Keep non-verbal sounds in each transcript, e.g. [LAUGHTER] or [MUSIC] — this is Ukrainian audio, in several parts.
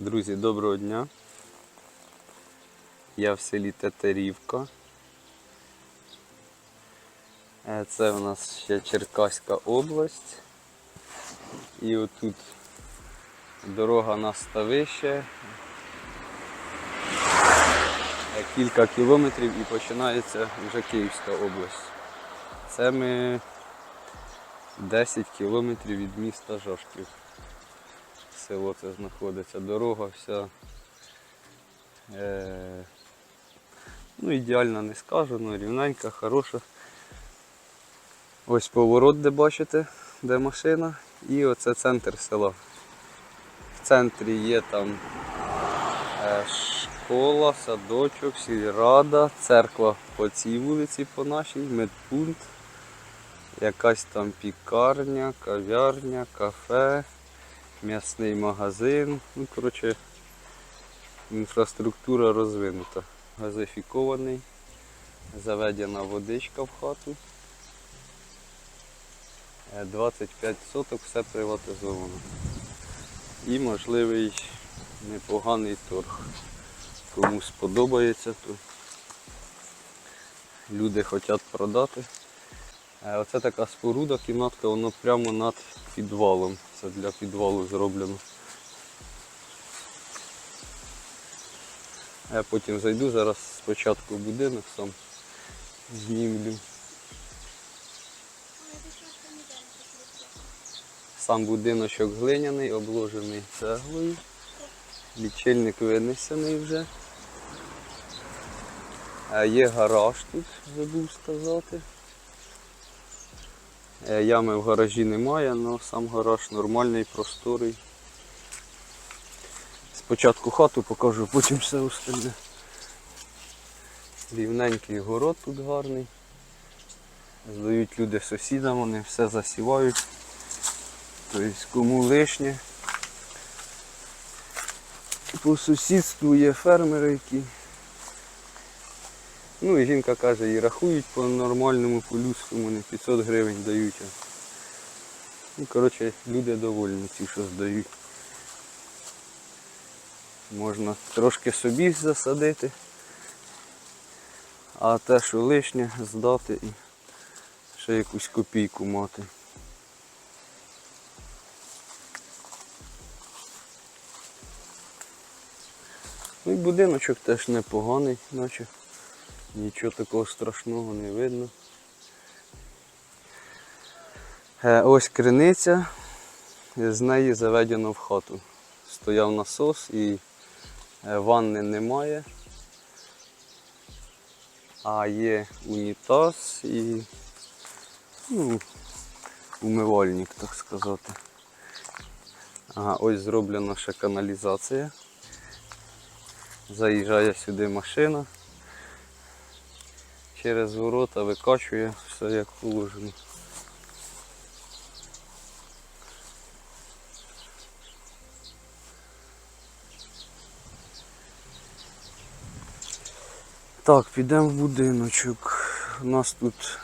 Друзі, доброго дня. Я в селі Тетерівка. Е, Це у нас ще Черкаська область. І отут дорога на ставище. Е, Кілька кілометрів і починається вже Київська область. Це ми 10 кілометрів від міста Жашків село це знаходиться. Дорога вся е, ну, ідеально не скажу, але рівненька, хороша. Ось поворот, де бачите, де машина. І оце центр села. В центрі є там е, школа, садочок, сільрада, церква по цій вулиці, по нашій, медпункт, якась там пікарня, кав'ярня, кафе м'ясний магазин. Ну, коротше, інфраструктура розвинута. Газифікований, заведена водичка в хату. Е, 25 соток, все приватизовано. І можливий непоганий торг. Кому сподобається, то люди хочуть продати. Е, Оце така споруда, кімнатка, воно прямо над підвалом. Це для підвалу зроблено. Я потім зайду, зараз спочатку будинок сам знімлю. Сам будиночок глиняний, обложений цеглою. Лічильник винесений вже. Є гараж тут, забув сказати. Е, Ями в гаражі немає, але сам гараж нормальний, просторий. Спочатку хату покажу, [LAUGHS] потім все остальне. Рівненький город тут гарний. Здають люди сусідам, вони все засівають. Тобто кому лишнє. По сусідству є фермери, які. Ну і жінка каже, і рахують по нормальному, по людському, не 500 гривень дають. Ну, коротше, люди довольні ті, що здають. Можна трошки собі засадити, а те, що лишнє, здати і ще якусь копійку мати. Ну і будиночок теж непоганий, наче. Нічого такого страшного не видно. Е, Ось криниця, з неї заведено в хату. Стояв насос і е, ванни немає. А є унітаз і ну, умивальник, так сказати. Ага, ось зроблена ще каналізація. Заїжджає сюди машина через ворота викачує все як положено. Так, підемо в будиночок. У нас тут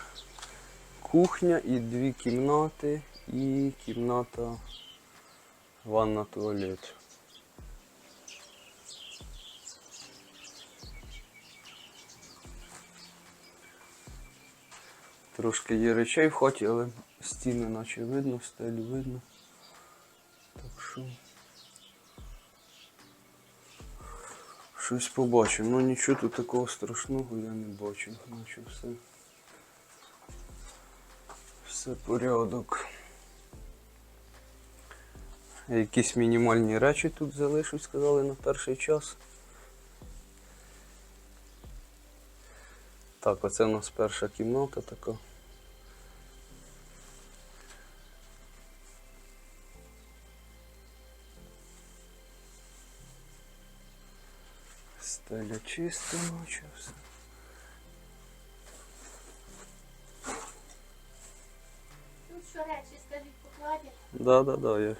кухня і дві кімнати і кімната ванна туалет. Трошки є речей в хаті, але стіни наче видно, стелю видно. Так що щось побачимо. Ну нічого тут такого страшного я не бачу. Наче все. Все порядок. Якісь мінімальні речі тут залишуть, сказали на перший час. Так, оце у нас перша кімната така. Стеля чиста, наче все. Тут що речі, скажіть, покладять, Да, да, да, я,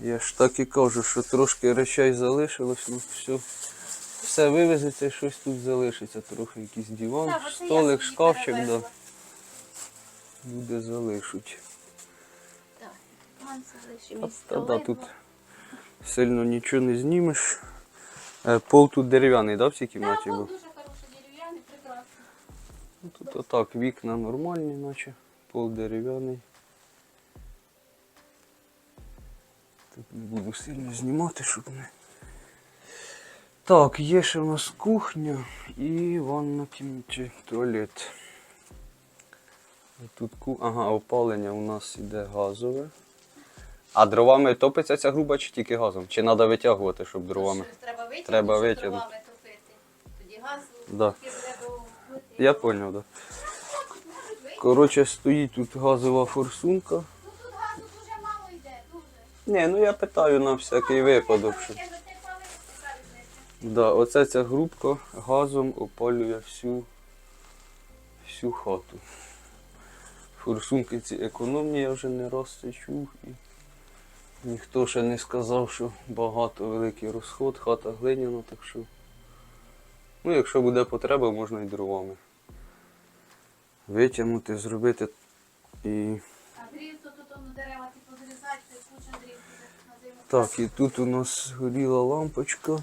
я ж так і кажу, що трошки речей залишилось, ну все. Все вивезеться і щось тут залишиться. Трохи якийсь диван, Так, оце я столик, собі шкафчик, да. перевезла. Люди залишуть. Так, ман це лише Та, та, да, тут Сильно нічого не знімеш. Е, Пол тут дерев'яний, да, в цій Да, кімнаті пол був? дуже хороший, дерев'яний, прекрасний. Ну, Тут отак, вікна нормальні, наче. Пол дерев'яний. Тут не буду сильно знімати, щоб не. Так, є ще у нас кухня і ванна кімнаті, туалет. Тут ку... Ага, опалення у нас іде газове. А дровами топиться ця груба чи тільки газом? Чи треба витягувати, щоб дровами? Треба витягнути, Треба витягнути. топити. Тоді газу Да. треба. Я зрозумів, так. Да. Коротше, стоїть тут газова форсунка. Ну тут газу дуже мало йде, дуже. Ні, ну я питаю на всякий випадок. Що... За те? Да, оце ця грубка газом опалює всю, всю хату. Форсунки ці економні, я вже не раз це чув. І ніхто ще не сказав, що багато великий розход, хата глиняна, так що. Ну, якщо буде потреба, можна і дровами. Витягнути, зробити і. А дрів, то тут воно дерева ті позрізати, то куча дрів на зиму. Так, і тут у нас горіла лампочка.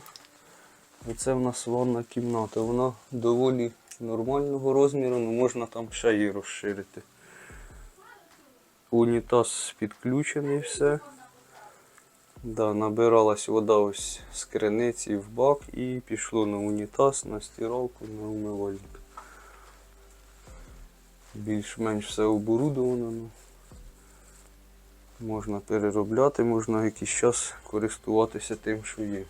Оце в нас ванна кімната. Вона доволі нормального розміру, але можна там ще її розширити. Унітаз підключений все. Да, набиралась вода ось з криниці в бак і пішло на унітаз, на стиралку, на умивальник. Більш-менш все оборудовано. Ну. Можна переробляти, можна якийсь час користуватися тим, що є.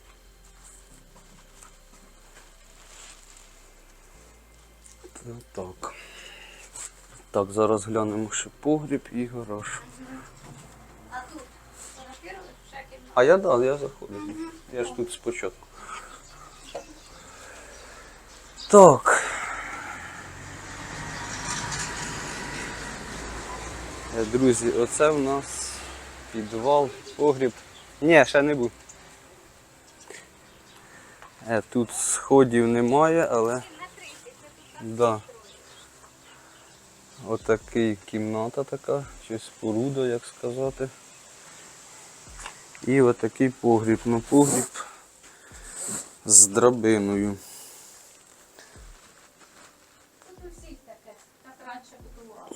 Так. Так, зараз глянемо ще погріб і гараж. А тут фотографірували ще кімнату. А я дав, я заходив. Я ж тут спочатку. Так. Е, Друзі, оце в нас підвал, погріб. Ні, ще не був. Е, Тут сходів немає, але. Да. Отакий кімната така, чи споруда, як сказати. І отакий погріб. Ну погріб з драбиною.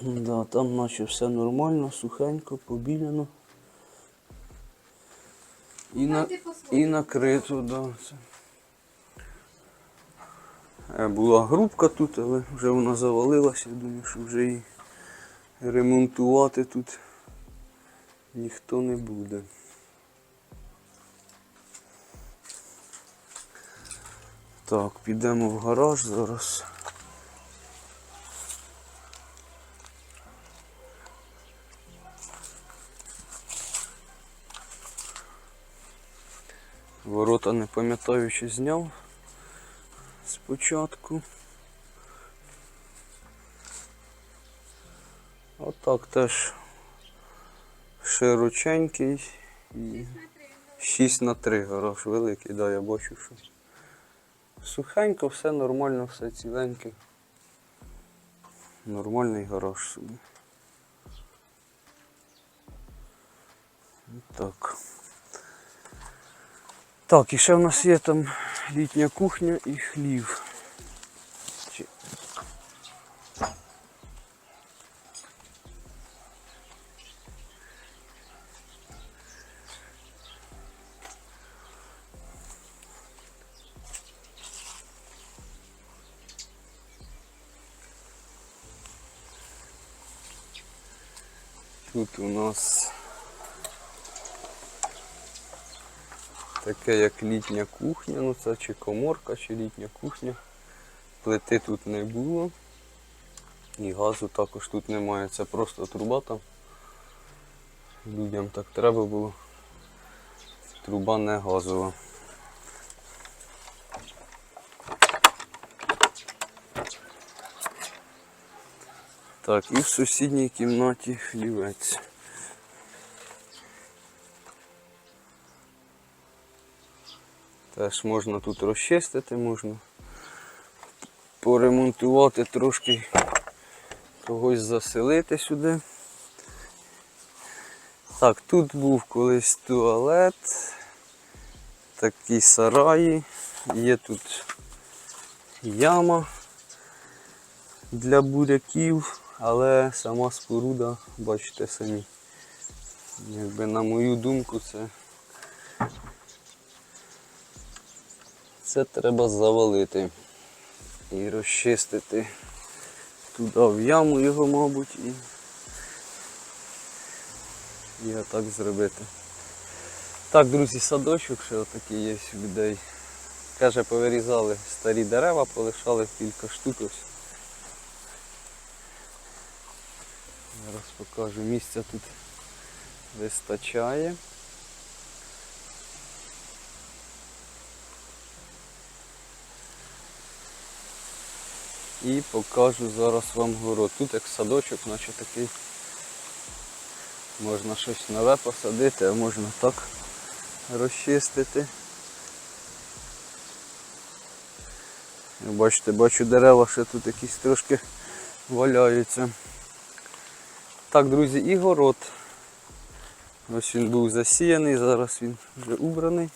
Да, там наче все нормально, сухенько, побіляно. І, на, і накрито, да. Це. Е, Була грубка тут, але вже вона завалилася. Я думаю, що вже її ремонтувати тут ніхто не буде. Так, підемо в гараж зараз. Ворота не пам'ятаю, чи зняв спочатку. Отак теж широченький і 6 на 3 гараж великий, да, я бачу, що сухенько, все нормально, все ціленьке. Нормальний гараж собі. Так. Так, і ще в нас є там літня кухня і хлів. Тут у нас таке як літня кухня, ну це чи коморка, чи літня кухня. Плити тут не було. І газу також тут немає. Це просто труба там. Людям так треба було. Труба не газова. Так, і в сусідній кімнаті хлівець. Теж можна тут розчистити, можна поремонтувати трошки, когось заселити сюди. Так, тут був колись туалет. такі сараї, є тут яма для буряків, але сама споруда, бачите самі. Якби на мою думку, це, це треба завалити і розчистити туди в яму його, мабуть, і, і отак зробити. Так, друзі, садочок ще отакий є у людей. Каже, повирізали старі дерева, полишали кілька штук. Ось. Зараз покажу, місця тут вистачає. І покажу зараз вам город. Тут як садочок, наче такий. Можна щось нове посадити, а можна так розчистити. Бачите, бачу дерева ще тут якісь трошки валяються. Так, друзі, і город. Ось він був засіяний, зараз він вже убраний.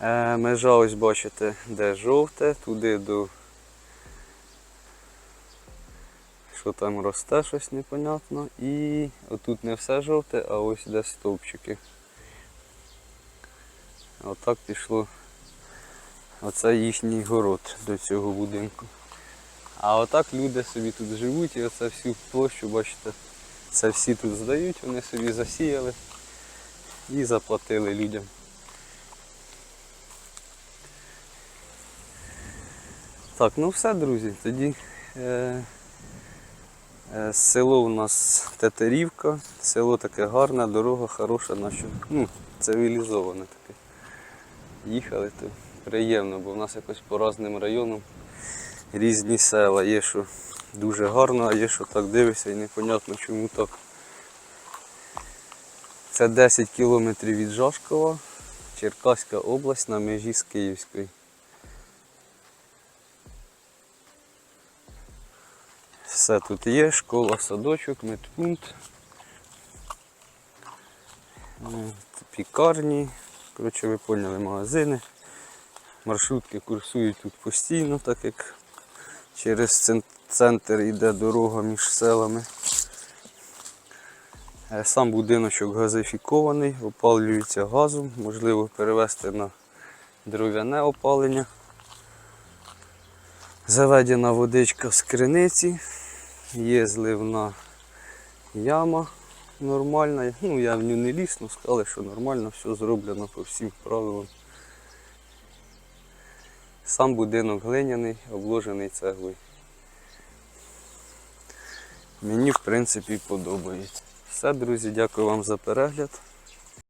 Е, межа ось бачите, де жовте, туди до що там росте, щось непонятно. І отут не все жовте, а ось де стовпчики. Отак пішло. Оце їхній город до цього будинку. А отак люди собі тут живуть і оце всю площу, бачите, це всі тут здають, вони собі засіяли і заплатили людям. Так, ну все, друзі, тоді е, е, село у нас Тетерівка, село таке гарне, дорога хороша, нащо, ну, цивілізоване таке. Їхали, то приємно, бо в нас якось по різним районам різні села. Є, що дуже гарно, а є, що так дивишся і непонятно чому так. Це 10 кілометрів від Жашкова, Черкаська область на межі з Київською. Все тут є, школа, садочок, медпункт, пікарні, коротше ви поняли, магазини. Маршрутки курсують тут постійно, так як через центр йде дорога між селами. Е, Сам будиночок газифікований, опалюється газом, можливо перевести на дров'яне опалення. Заведена водичка з криниці, є зливна яма нормальна. Ну, я в нього не ліз, але сказали, що нормально, все зроблено по всім правилам. Сам будинок глиняний, обложений цеглою. Мені в принципі подобається. Все, друзі, дякую вам за перегляд.